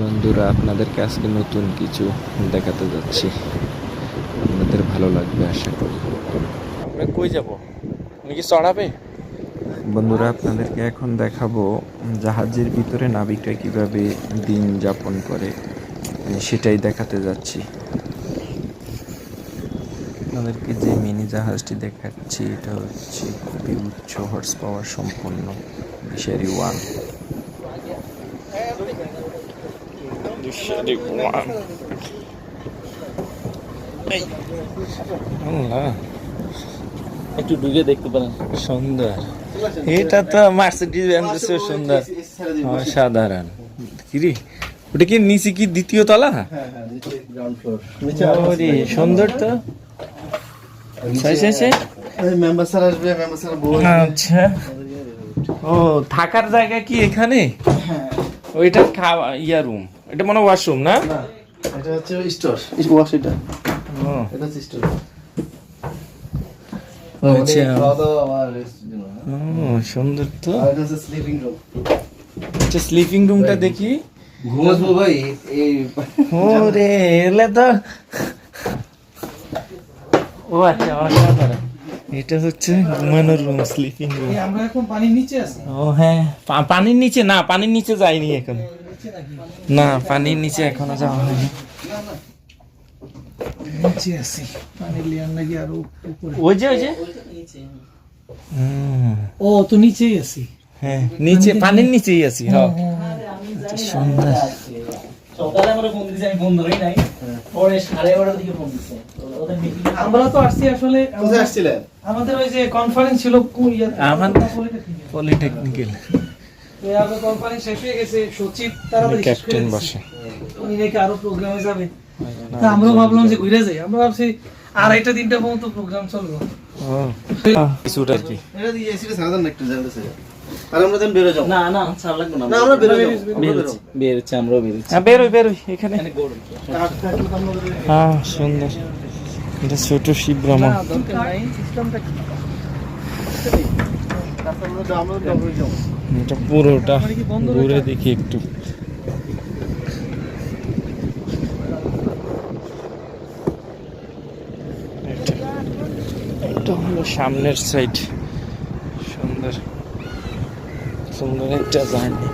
বন্ধুরা আপনাদেরকে আজকে নতুন কিছু দেখাতে যাচ্ছি। আপনাদের ভালো লাগবে আশা করি। আমরা কই যাব? উনি কি চড়াবে? বন্ধুরা আপনাদেরকে এখন দেখাবো জাহাজের ভিতরে নাবিকরা কীভাবে দিন যাপন করে। সেটাই দেখাতে যাচ্ছি। আপনাদেরকে যে মিনি জাহাজটি দেখাচ্ছি এটা হচ্ছে খুবই উচ্চ হর্স পাওয়ার সম্পন্ন ফিশারি ওয়ান একটু ঢুকে দেখতে পারেন। সুন্দর। এটা তো মার্সিডিজ সুন্দর। অসাধারণ কিরে? ওটা কি নিচে কি দ্বিতীয় তলা? সুন্দর তো। আসবে মেম্বার স্যার বই আচ্ছা। ও থাকার জায়গা কি এখানে? ওইটা খাওয়া ইয়া রুম এটা মনে ওয়াশরুম না? এটা হচ্ছে স্টোর ওয়াশ এটা? ও, এটা হচ্ছে স্টোর সুন্দর তো। স্লিপিং রুম আচ্ছা স্লিপিং রুমটা দেখি। ঘুমাসবো ভাই এই ও রে এলে তো ও আচ্ছা অসাধারণ এটা হচ্ছে ঘুমানোর রুম স্লিপিং রুম আমরা এখন পানির নিচে আছি। ও হ্যাঁ। পানির নিচে না পানির নিচে যাইনি এখন। না পানির নিচে এখনও যাওয়া হয়নি। নিচে আছি। পানির লেয়ার নাকি আরও উপরে। ওই যে ওই যে। হুম, ও তো নিচেই আছি। হ্যাঁ নিচে পানির নিচেই আছি হ্যাঁ আচ্ছা, সুন্দর। সকালে আমরা দিছি আমি ফোন নাই। পরে সাড়ে এগারোটার দিকে ফোন দিছে। তো ওদের মিটিং আমরা তো আসছি আসলে কোথায় আসছিলেন আমাদের ওই যে কনফারেন্স ছিল আমাদের- পলিটেকনিক্যাল কনফারেন্স শেষ হয়ে গেছে সচিব তাড়াতাড়ি ক্যাপ্টেন বসে। উনি নাকি আরও প্রোগ্রামে যাবে। তা আমরাও ভাবলাম যে ঘুরে যাই। আমরা ভাবছি আড়াইটা তিনটা পর্যন্ত প্রোগ্রাম চলবে। কিছুটা আর কি। এটা দিয়ে সাধারণ একটু জ্বালতেছে আর আমরা যেন বেরো যাব। না না ছাড় লাগবে না না আমরা বেরো যাব। বের হচ্ছে বের হচ্ছে আমরাও বের হ্যাঁ বেরোই বেরোই এখানে। এখানে হ্যাঁ সুন্দর। এটা ছোট শিব ভ্রমণ দরকার নাই সিস্টেমটা কি? আমরা বেরো যাব এটা পুরোটা ঘুরে দেখি একটু। এটা হলো সামনের সাইড। সুন্দর। সুন্দর একটা জার্নি।